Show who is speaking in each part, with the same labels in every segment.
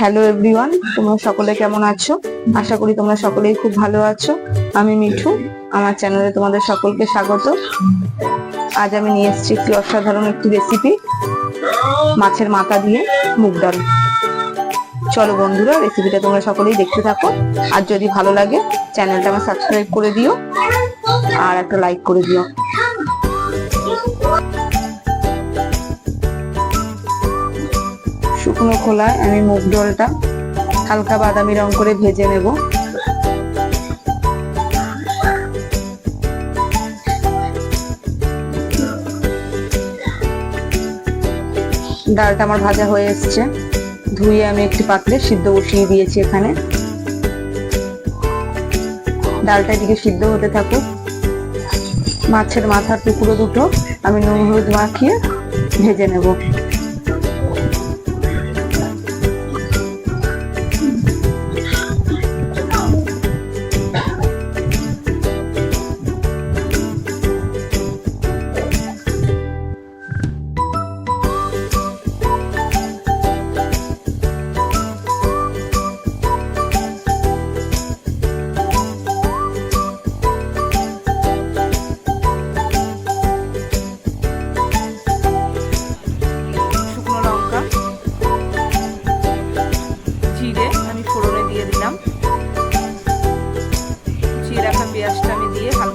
Speaker 1: Hello everyone তোমরা সকলে কেমন আছো? আশা করি তোমরা সকলেই খুব ভালো আছো। আমি মিঠু। আমার চ্যানেলে তোমাদের সকলকে স্বাগত। আজ আমি নিয়ে এসেছি একটি অসাধারণ একটি রেসিপি মাছের মাথা দিয়ে মুগ ডাল। চলো বন্ধুরা রেসিপিটা তোমরা সকলেই দেখতে থাকো। আর যদি ভালো লাগে চ্যানেলটা আমার সাবস্ক্রাইব করে দিও। আর একটা লাইক করে দিও। শুকনো খোলায় আমি মুগ ডালটা হালকা বাদামি রং করে ভেজে নেব। ডালটা আমার ভাজা হয়ে এসছে। ধুয়ে আমি একটি পাত্রে সিদ্ধ বসিয়ে দিয়েছি এখানে। ডালটা এদিকে সিদ্ধ হতে থাকুক। মাছের মাথার টুকরো দুটো আমি নুন, হলুদ মাখিয়ে ভেজে নেব।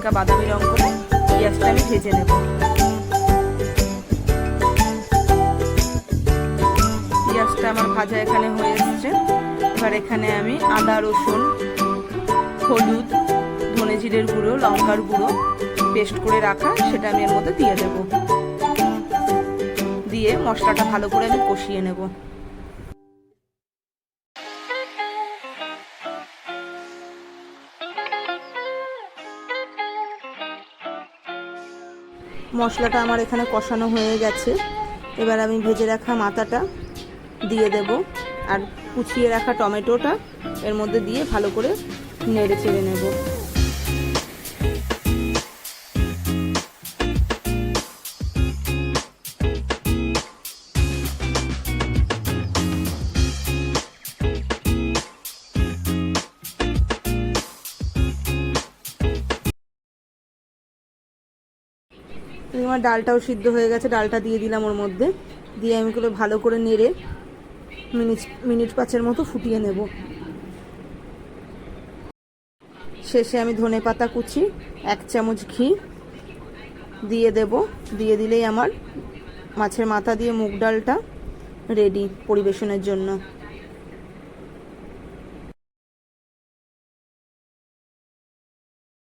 Speaker 1: হালকা বাদামি রং করে পেঁয়াজটা আমি ভেজে নেব। পেঁয়াজটা আমার ভাজা এখানে হয়ে এসছে। এবার এখানে আমি আদা, রসুন, হলুদ, ধনে জিরের গুঁড়ো, লঙ্কার গুঁড়ো পেস্ট করে রাখা, সেটা আমি এর মধ্যে দিয়ে দেবো। দিয়ে মশলাটা ভালো করে আমি কষিয়ে নেব। মশলাটা আমার এখানে কষানো হয়ে গেছে। এবার আমি ভেজে রাখা মাথাটা দিয়ে দেব আর কুচিয়ে রাখা টমেটোটা এর মধ্যে দিয়ে ভালো করে নেড়ে চেড়ে নেব। আমার ডালটাও সিদ্ধ হয়ে গেছে, ডালটা দিয়ে দিলাম ওর মধ্যে। দিয়ে আমি এগুলো ভালো করে নেড়ে মিনিট মিনিট পাঁচের মতো ফুটিয়ে নেব। শেষে আমি ধনে পাতা কুচি, এক চামচ ঘি দিয়ে দেব। দিয়ে দিলেই আমার মাছের মাথা দিয়ে মুগ ডালটা রেডি পরিবেশনের জন্য।